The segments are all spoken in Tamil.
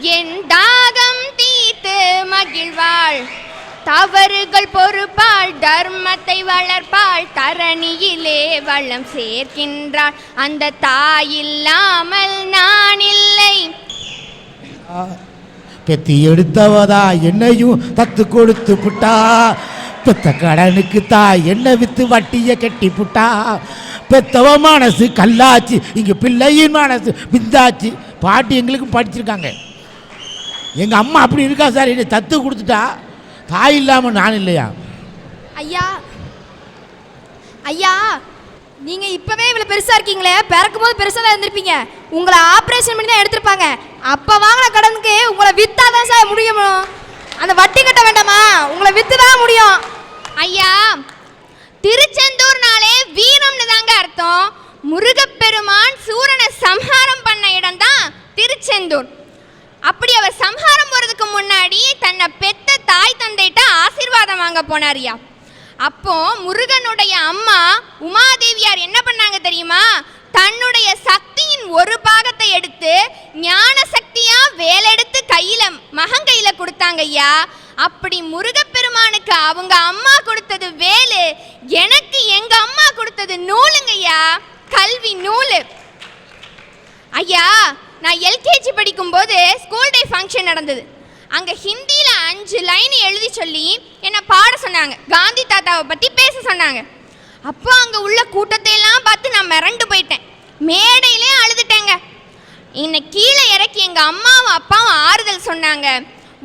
என் தாகம் தீத்து மகிழ்வாள். தவறுகள் பொறுப்பாள் தர்மத்தை வளர்ப்பாள். தரணியிலே வளம் சேர்க்கின்றாள். அந்த தாயில்லாமல் நான் இல்லை. பெத்தி எடுத்தவதா என்னையும் தத்து கொடுத்து புட்டா. பெத்த கடனுக்கு தாய் என்ன வித்து வட்டிய கட்டி புட்டா. பெத்தவ மனசு கல்லாச்சு இங்க பிள்ளையின் மனசு பிந்தாச்சு பாட்டி எங்களுக்கு படிச்சிருக்காங்க. எங்க அம்மா அப்படி இருக்கா சார்? என்னை தத்து கொடுத்துட்டா? தாய் இல்லாம நான் இல்லையா? ஐயா ஐயா நீங்க இப்பவே இவ்வளவு பெருசா இருக்கீங்களே பிறக்கும் போது பெருசா தான் இருந்திருப்பீங்க. உங்களை ஆபரேஷன் பண்ணி தான் எடுத்திருப்பாங்க. அப்ப வாங்கின கடனுக்கு உங்களை வித்தா தான் சார் முடியும். அந்த வட்டி கட்ட வேண்டாமா? உங்களை வித்து தான் முடியும். ஐயா திருச்செந்தூர்னாலே வீரம்னு தாங்க அர்த்தம். முருகப்பெருமான் சூரனை சம்ஹாரம் பண்ண இடம்தான் திருச்செந்தூர். அப்படி அவர் சம்ஹாரம் போறதுக்கு முன்னாடி தன்னை பெத்த தாய் தந்தைட்ட ஆசீர்வாதம் வாங்க போனாரியா. அப்போ முருகனுடைய அம்மா உமாதேவியார் என்ன பண்ணாங்க தெரியுமா? தன்னுடைய சக்தியின் ஒரு பாகத்தை எடுத்து ஞான சக்தியா வேலெடுத்து கையில மகன் கையில கொடுத்தாங்க ஐயா. அப்படி முருகப்பெருமானுக்கு அவங்க அம்மா கொடுத்தது வேலு எனக்கு எங்க அம்மா கொடுத்தது நூலுங்கய்யா கல்வி நூலு. ஐயா நான் எல்கேஜி படிக்கும்போது ஸ்கூல் டே ஃபங்க்ஷன் நடந்தது. அங்கே ஹிந்தியில் அஞ்சு லைன் எழுதி சொல்லி என்னை பாட சொன்னாங்க. காந்தி தாத்தாவை பற்றி பேச சொன்னாங்க. அப்போ அங்கே உள்ள கூட்டத்தையெல்லாம் பார்த்து நான் மிரண்டு போயிட்டேன். மேடையிலே அழுதுட்டேங்க. என்னை கீழே இறக்கி எங்கள் அம்மாவும் அப்பாவும் ஆறுதல் சொன்னாங்க.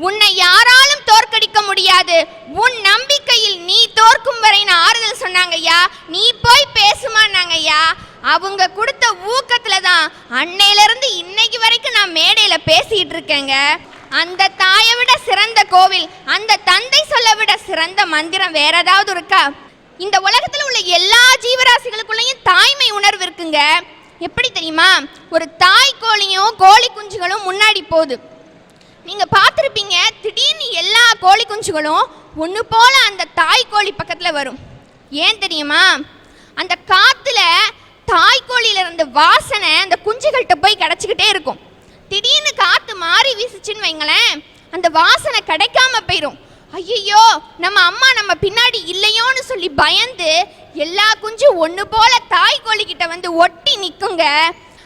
உன்னை யாராலும் தோற்கடிக்க முடியாது. உன் நம்பிக்கையில் நீ தோற்கும் வரை நான் ஆறுதல் சொன்னாங்க ஐயா நீ போய் பேசுமான்னாங்க ஐயா அவங்க கொடுத்த ஊக்கத்துல தான் அன்னையிலிருந்து இன்னைக்கு வரைக்கும் நான் மேடையில பேசிட்டு இருக்கேங்க. அந்த தாயை விட சிறந்த கோவில் அந்த தந்தை சொல்ல விட சிறந்த மந்திரம் வேற ஏதாவது இருக்கா? இந்த உலகத்துல உள்ள எல்லா ஜீவராசிகளுக்குள்ளேயும் தாய்மை உணர்வு இருக்குங்க. எப்படி தெரியுமா? ஒரு தாய் கோழியும் கோழி குஞ்சுகளும் முன்னாடி போகுது. நீங்க பார்த்துருப்பீங்க திடீர்னு எல்லா கோழி குஞ்சுகளும் ஒன்று போல அந்த தாய் கோழி பக்கத்தில் வரும். ஏன் தெரியுமா? அந்த காற்றுல தாய் இருந்த வாசனை அந்த குஞ்சுகள்கிட்ட போய் கிடச்சிக்கிட்டே இருக்கும். திடீர்னு காற்று மாறி வீசுச்சுன்னு வைங்களேன் அந்த வாசனை கிடைக்காம போயிடும் ஐயோ நம்ம அம்மா நம்ம பின்னாடி இல்லையோன்னு சொல்லி பயந்து எல்லா குஞ்சும் ஒன்று போல தாய் கோழிக்கிட்ட கிட்ட வந்து ஒட்டி நிற்குங்க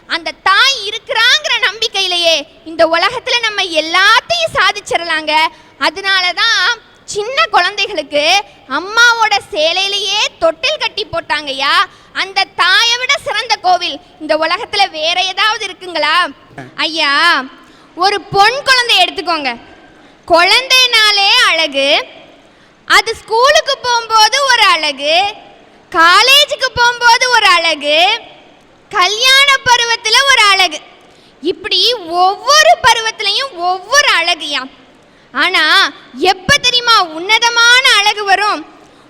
அந்த தாய் இருக்கிறாங்கிற நம்பிக்கையிலேயே இந்த உலகத்தில் நம்ம எல்லாத்தையும் சாதிச்சிடலாங்க அதனால தான் சின்ன குழந்தைகளுக்கு அம்மாவோட சேலையிலேயே தொட்டில் கட்டி போட்டாங்கய்யா. அந்த தாயை விட சிறந்த கோவில். இந்த உலகத்துல வேற ஏதாவது இருக்குங்களா? ஐயா ஒரு பொன் குழந்தை எடுத்துக்கோங்க. குழந்தைனாலே அழகு. அது ஸ்கூலுக்கு போகும்போது ஒரு அழகு. காலேஜுக்கு போகும்போது ஒரு அழகு. கல்யாண பருவத்தில் ஒரு அழகு. இப்படி ஒவ்வொரு பருவத்திலையும் ஒவ்வொரு அழகுயாம் ஆனா எப்ப தெரியுமா உன்னதமான அழகு வரும்?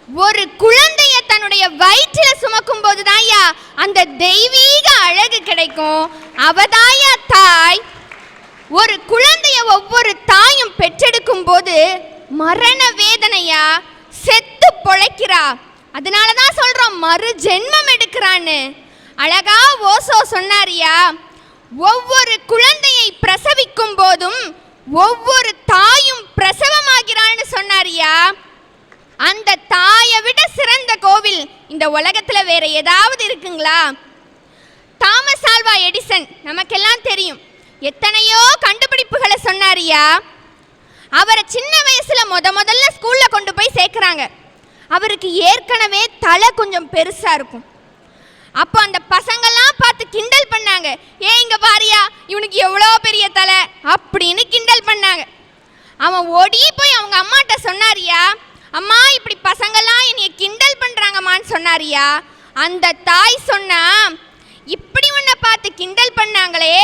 ஒரு குழந்தைய தன்னுடைய வயிற்றில சுமக்கும் போதுதான்யா அந்த தெய்வீக அழகு கிடைக்கும். அவதாயா தாய் ஒரு குழந்தைய ஒவ்வொரு தாயும் பெற்றெடுக்கும் போது மரண வேதனையா செத்து பொழைக்கிறா. அதனால தான் சொல்றோம் மறு ஜென்மம் எடுக்கிறான்னு. அழகா ஓசோ சொன்னாரியா ஒவ்வொரு குழந்தையை பிரசவிக்கும் போதும் ஒவ்வொரு தாயும் பிரசவமாகிறான்னு சொன்னாரியா? அந்த தாயை விட சிறந்த கோவில் இந்த உலகத்துல வேற ஏதாவது இருக்குங்களா? தாமஸ் ஆல்வா எடிசன் நமக்கெல்லாம் தெரியும். எத்தனையோ கண்டுபிடிப்புகளை சொன்னாரியா? அவரை சின்ன வயசுல முத முதல்ல ஸ்கூல்ல கொண்டு போய் சேர்க்குறாங்க. அவருக்கு ஏற்கனவே தலை கொஞ்சம் பெருசா இருக்கும். அப்போ அந்த பசங்கள்லாம் பார்த்து கிண்டல் பண்ணாங்க. ஏன் இங்கே பாரியா இவனுக்கு எவ்வளோ பெரிய தலை? அப்படின்னு கிண்டல் பண்ணாங்க. அவன் ஓடி போய் அவங்க அம்மாட்ட சொன்னாரியா அம்மா இப்படி பசங்கெல்லாம் என்னைய கிண்டல் பண்ணுறாங்கம்மான்னு சொன்னாரியா? அந்த தாய் சொன்னா இப்படி உன்னை பார்த்து கிண்டல் பண்ணாங்களே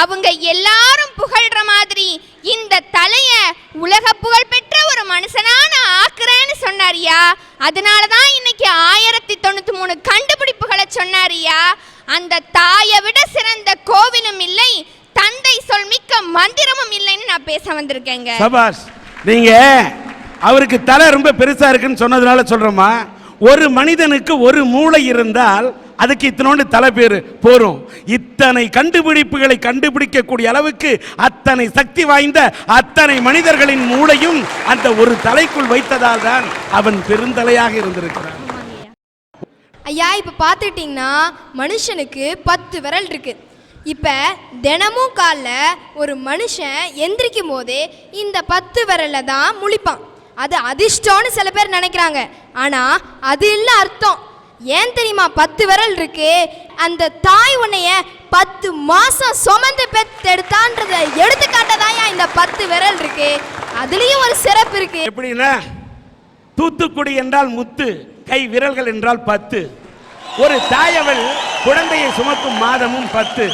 அவங்க எல்லாரும் புகழ்ற மாதிரி இந்த தலையை உலக புகழ் பெற்ற ஒரு மனுஷனா நான் ஆக்குறேன்னு சொன்னாரியா? அதனால தான் இன்னைக்கு ஆயிரத்தி தொண்ணூத்தி மூணு கண்டுபிடிப்புகளை சொன்னாரியா? அந்த தாயை விட சிறந்த கோவிலும் இல்லை தந்தை சொல் மிக்க மந்திரமும் இல்லைன்னு நான் பேச வந்திருக்கேங்க. சபாஷ் நீங்க அவருக்கு தலை ரொம்ப பெருசா இருக்குன்னு சொன்னதுனால சொல்றோமா ஒரு மனிதனுக்கு ஒரு மூளை இருந்தால் அதுக்கு இத்தனோண்டு தலை பேரு போறோம். இத்தனை கண்டுபிடிப்புகளை கண்டுபிடிக்கக்கூடிய அளவுக்கு அத்தனை சக்தி வாய்ந்த அத்தனை மனிதர்களின் மூளையும் அந்த ஒரு தலைக்குள் வைத்ததால் தான் அவன் பெருந்தலையாக இருந்திருக்கிறான். ஐயா இப்போ பார்த்துக்கிட்டிங்கன்னா மனுஷனுக்கு பத்து விரல் இருக்கு. இப்போ தினமும் காலைல ஒரு மனுஷன் எந்திரிக்கும் போதே இந்த பத்து விரல்ல தான் முழிப்பான். அது அதிர்ஷ்டம்னு சில பேர் நினைக்கிறாங்க. ஆனால் அது இல்லை அர்த்தம். ஏன் தெரியுமா? பத்து விரல் இருக்கு. அந்த தாய் உன்னைய பத்து மாசம் சுமந்து பெத்தெடுத்தான்றத எடுத்துக்காட்டதாயா இந்த பத்து விரல் இருக்கு? அதுலேயும் ஒரு சிறப்பு இருக்கு. எப்படின்னா தூத்துக்குடி என்றால் முத்து கை விரல்கள் என்றால் பத்து. ஒரு தாயவள் குழந்தையை சுமக்கும் மாதமும் பத்து.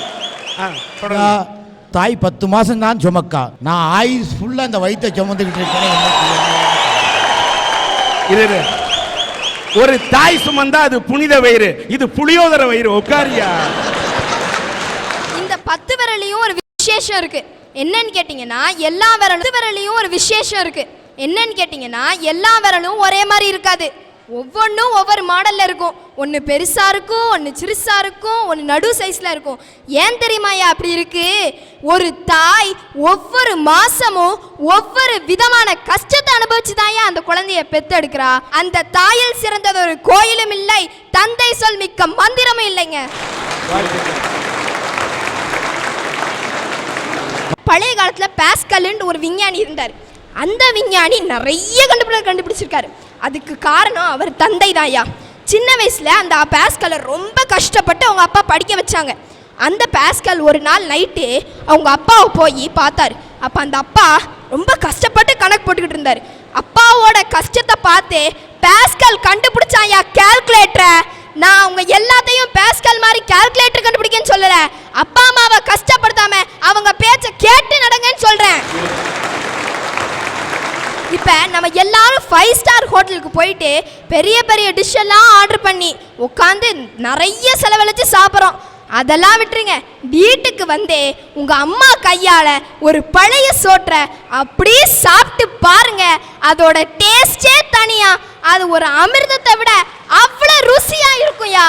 தாய் பத்து மாசம் தான் சுமக்கா. நான் ஆயுஸ் ஃபுல்லாக அந்த வயித்தை சுமந்துக்கிட்டு இருக்கேன் இரு. ஒரு தாய் சுமந்தா அது புனித வயிறு. இது புளியோதர வயிறு உட்காரியா? இந்த பத்து விரலையும் ஒரு விசேஷம் இருக்கு. என்னன்னு கேட்டீங்கன்னா எல்லா விரலும் விரலையும் ஒரு விசேஷம் இருக்கு. என்னன்னு கேட்டீங்கன்னா எல்லா விரலும் ஒரே மாதிரி இருக்காது. ஒவ்வொன்றும் ஒவ்வொரு மாடலில் இருக்கும். ஒன்று பெருசாக இருக்கும் ஒன்று சிறுசாக இருக்கும் ஒன்று நடு சைஸில் இருக்கும். ஏன் தெரியுமாயா அப்படி இருக்கு? ஒரு தாய் ஒவ்வொரு மாதமும் ஒவ்வொரு விதமான கஷ்டத்தை அனுபவிச்சுதாயா அந்த குழந்தைய பெத்தெடுக்கிறா அந்த தாயில் சிறந்தது ஒரு கோயிலும் இல்லை தந்தை சொல் மிக்க மந்திரமும் இல்லைங்க. பழைய காலத்தில் பாஸ்கல்னு ஒரு விஞ்ஞானி இருந்தார். அந்த விஞ்ஞானி நிறைய கண்டுபிடி கண்டுபிடிச்சிருக்காரு. அதுக்கு காரணம் அவர் தந்தை தாயா சின்ன வயசில் அந்த பேஸ்கலை ரொம்ப கஷ்டப்பட்டு அவங்க அப்பா படிக்க வச்சாங்க. அந்த பேஸ்கல் ஒரு நாள் நைட்டு அவங்க அப்பாவை போய் பார்த்தாரு. அப்போ அந்த அப்பா ரொம்ப கஷ்டப்பட்டு கணக்கு போட்டுக்கிட்டு இருந்தார். அப்பாவோட கஷ்டத்தை பார்த்து பேஸ்கல் கண்டுபிடிச்சாயா கால்குலேட்டரை நான் அவங்க எல்லாத்தையும் பேஸ்கல் மாதிரி கால்குலேட்டர் கண்டுபிடிக்கன்னு சொல்லலை. அப்பா அம்மாவை கஷ்டப்படுத்தாம அவங்க பேச்சை கேட்டு நட சொல்றேன் இப்போ நம்ம எல்லாரும் ஃபைவ் ஸ்டார் ஹோட்டலுக்கு போயிட்டு பெரிய பெரிய டிஷ் எல்லாம் ஆர்டர் பண்ணி உட்காந்து நிறைய செலவழித்து சாப்பிட்றோம். அதெல்லாம் விட்டுருங்க. வீட்டுக்கு வந்து உங்கள் அம்மா கையால் ஒரு பழைய சோற்றை அப்படியே சாப்பிட்டு பாருங்க. அதோட டேஸ்டே தனியா. அது ஒரு அமிர்தத்தை விட அவ்வளோ ருசியாக இருக்கும்யா.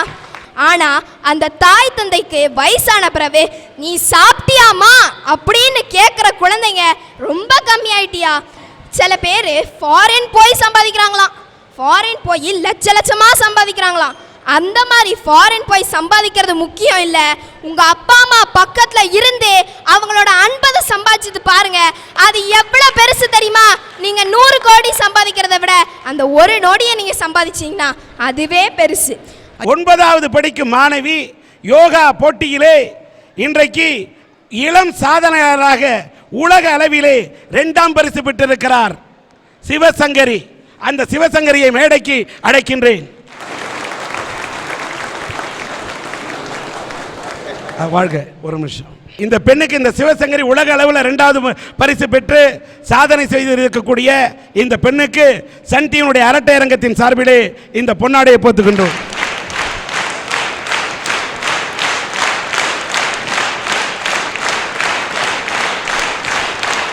ஆனால் அந்த தாய் தந்தைக்கு வயசான பிறகு நீ சாப்பிட்டியாமா அப்படின்னு கேட்குற குழந்தைங்க ரொம்ப கம்மியாயிட்டியா? சில பேர் ஃபாரின் போய் சம்பாதிக்கிறாங்களாம். ஃபாரின் போய் லட்ச லட்சமாக சம்பாதிக்கிறாங்களாம். அந்த மாதிரி ஃபாரின் போய் சம்பாதிக்கிறது முக்கியம் இல்லை. உங்கள் அப்பா அம்மா பக்கத்தில் இருந்து அவங்களோட அன்பதை சம்பாதிச்சது பாருங்க. அது எவ்வளோ பெருசு தெரியுமா? நீங்கள் நூறு கோடி சம்பாதிக்கிறத விட அந்த ஒரு நொடியை நீங்கள் சம்பாதிச்சீங்கன்னா அதுவே பெருசு. ஒன்பதாவது படிக்கும் மாணவி யோகா போட்டியிலே இன்றைக்கு இளம் சாதனையாளராக உலக அளவிலே இரண்டாம் பரிசு பெற்றிருக்கிறார். சிவசங்கரி. அந்த சிவசங்கரியை மேடைக்கு அடைக்கின்றேன் வாழ்க ஒரு நிமிஷம். இந்த பெண்ணுக்கு இந்த சிவசங்கரி உலக அளவில் ரெண்டாவது பரிசு பெற்று சாதனை செய்திருக்கக்கூடிய இந்த பெண்ணுக்கு சன் டிவியினுடைய அரட்டை அரங்கத்தின் சார்பிலே இந்த பொன்னாடையை போத்துக்கின்றோம்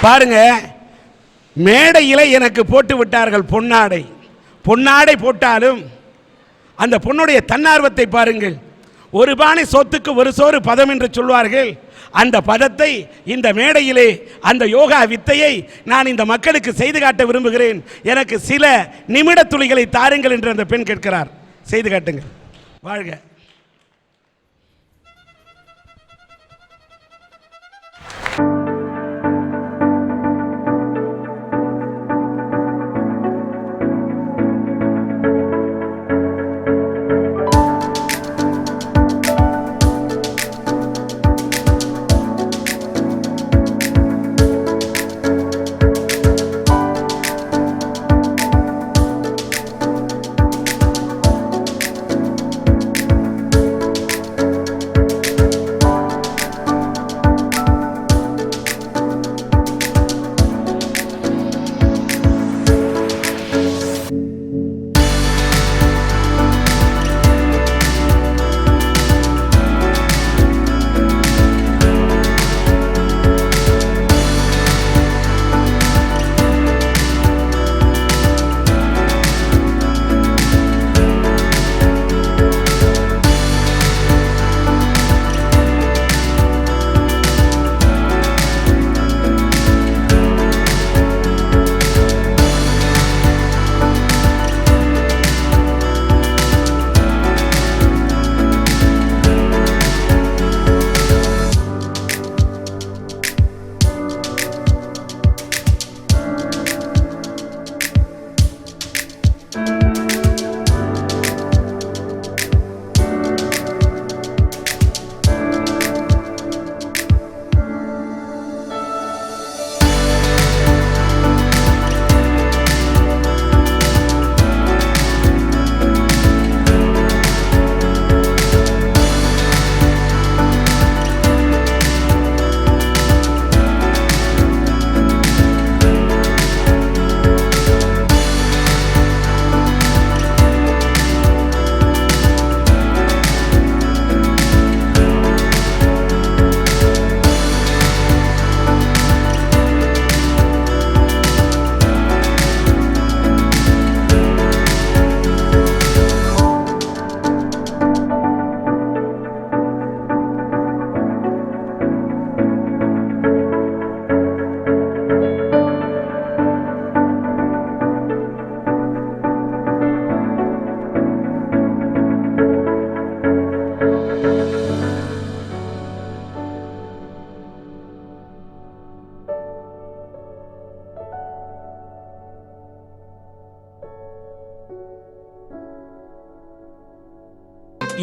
பாருங்க மேடையில் எனக்கு போட்டு விட்டார்கள் பொன்னாடை. பொன்னாடை போட்டாலும் அந்த பொண்ணுடைய தன்னார்வத்தை பாருங்கள். ஒரு பானை சொத்துக்கு ஒரு சோறு பதம் என்று சொல்வார்கள். அந்த பதத்தை இந்த மேடையிலே அந்த யோகா வித்தையை நான் இந்த மக்களுக்கு செய்து காட்ட விரும்புகிறேன். எனக்கு சில நிமிட துளிகளை தாருங்கள் என்று அந்த பெண் கேட்கிறார். செய்து காட்டுங்கள். வாழ்க.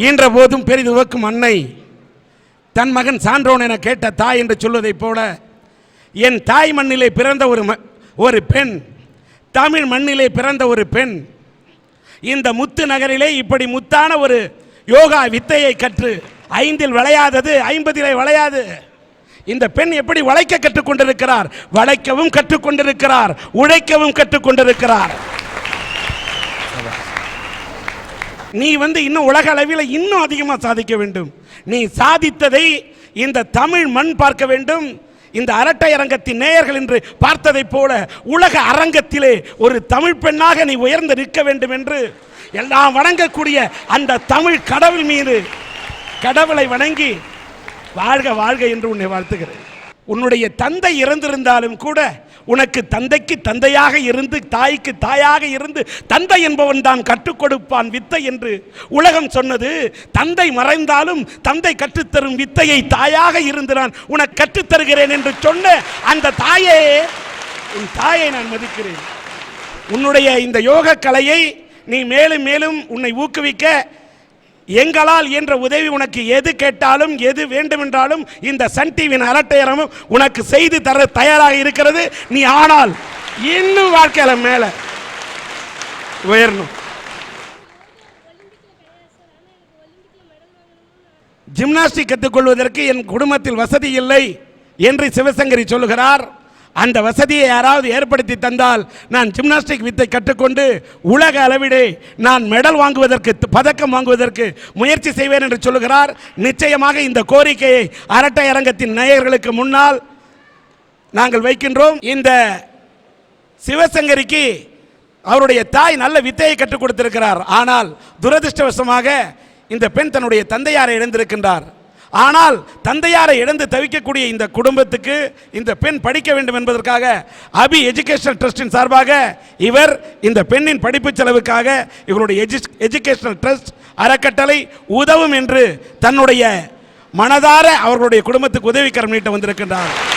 ஈன்ற போதும் பெரிதுவக்கும் அன்னை. தன் மகன் சான்றோன் என கேட்ட தாய் என்று சொல்வதைப் போல என் தாய் மண்ணிலே பிறந்த ஒரு ம- ஒரு பெண் தமிழ் மண்ணிலே பிறந்த ஒரு பெண். இந்த முத்து நகரிலே இப்படி முத்தான ஒரு யோகா வித்தையை கற்று ஐந்தில் விளையாதது ஐம்பதிலே விளையாது. இந்த பெண் எப்படி வளைக்க கற்றுக்கொண்டிருக்கிறார் வளைக்கவும் கற்றுக்கொண்டிருக்கிறார் உழைக்கவும் கற்றுக்கொண்டிருக்கிறார் நீ வந்து இன்னும் உலக அளவில் இன்னும் அதிகமாக சாதிக்க வேண்டும். நீ சாதித்ததை இந்த தமிழ் மண் பார்க்க வேண்டும். இந்த அரட்டை அரங்கத்தின் நேயர்கள் என்று பார்த்ததைப் போல உலக அரங்கத்திலே ஒரு தமிழ் பெண்ணாக நீ உயர்ந்து நிற்க வேண்டும் என்று எல்லாம் வணங்கக்கூடிய அந்த தமிழ் கடவுள் மீது கடவுளை வணங்கி வாழ்க வாழ்க என்று உன்னை வாழ்த்துகிறேன். உன்னுடைய தந்தை இறந்திருந்தாலும் கூட உனக்கு தந்தைக்கு தந்தையாக இருந்து தாய்க்கு தாயாக இருந்து தந்தை என்பவன் தான் கற்றுக் கொடுப்பான் வித்தை என்று உலகம் சொன்னது. தந்தை மறைந்தாலும் தந்தை கற்றுத்தரும் வித்தையை தாயாக இருந்து நான் உனக்கு கற்றுத்தருகிறேன் என்று சொன்ன அந்த தாயே உன் தாயை நான் மதிக்கிறேன். உன்னுடைய இந்த யோக கலையை நீ மேலும் மேலும் உன்னை ஊக்குவிக்க எங்களால் என்ற உதவி உனக்கு எது கேட்டாலும் எது வேண்டுமென்றாலும் இந்த சன் டிவியின் அரட்டையரமும் உனக்கு செய்து தர தயாராக இருக்கிறது. நீ ஆனால் இன்னும் வாழ்க்கையில மேல உயரணும். ஜிம்னாஸ்டிக் கற்றுக்கொள்வதற்கு என் குடும்பத்தில் வசதி இல்லை என்று சிவசங்கரி சொல்லுகிறார். அந்த வசதியை யாராவது ஏற்படுத்தி தந்தால் நான் ஜிம்னாஸ்டிக் வித்தை கற்றுக்கொண்டு உலக அளவிலே நான் மெடல் வாங்குவதற்கு பதக்கம் வாங்குவதற்கு முயற்சி செய்வேன் என்று சொல்லுகிறார். நிச்சயமாக இந்த கோரிக்கையை அரட்டை அரங்கத்தின் நேயர்களுக்கு முன்னால் நாங்கள் வைக்கின்றோம். இந்த சிவசங்கரிக்கு அவருடைய தாய் நல்ல வித்தையை கற்றுக் கொடுத்திருக்கிறார். ஆனால் துரதிர்ஷ்டவசமாக இந்த பெண் தன்னுடைய தந்தையாரை இழந்திருக்கின்றார். ஆனால் தந்தையாரை இழந்து தவிக்கக்கூடிய இந்த குடும்பத்துக்கு இந்த பெண் படிக்க வேண்டும் என்பதற்காக அபி எஜுகேஷனல் ட்ரஸ்டின் சார்பாக இவர் இந்த பெண்ணின் படிப்பு செலவுக்காக இவருடைய எஜு எஜுகேஷனல் ட்ரஸ்ட் அறக்கட்டளை உதவும் என்று தன்னுடைய மனதார அவர்களுடைய குடும்பத்துக்கு உதவிக்கரம் நீட்ட வந்திருக்கின்றார்.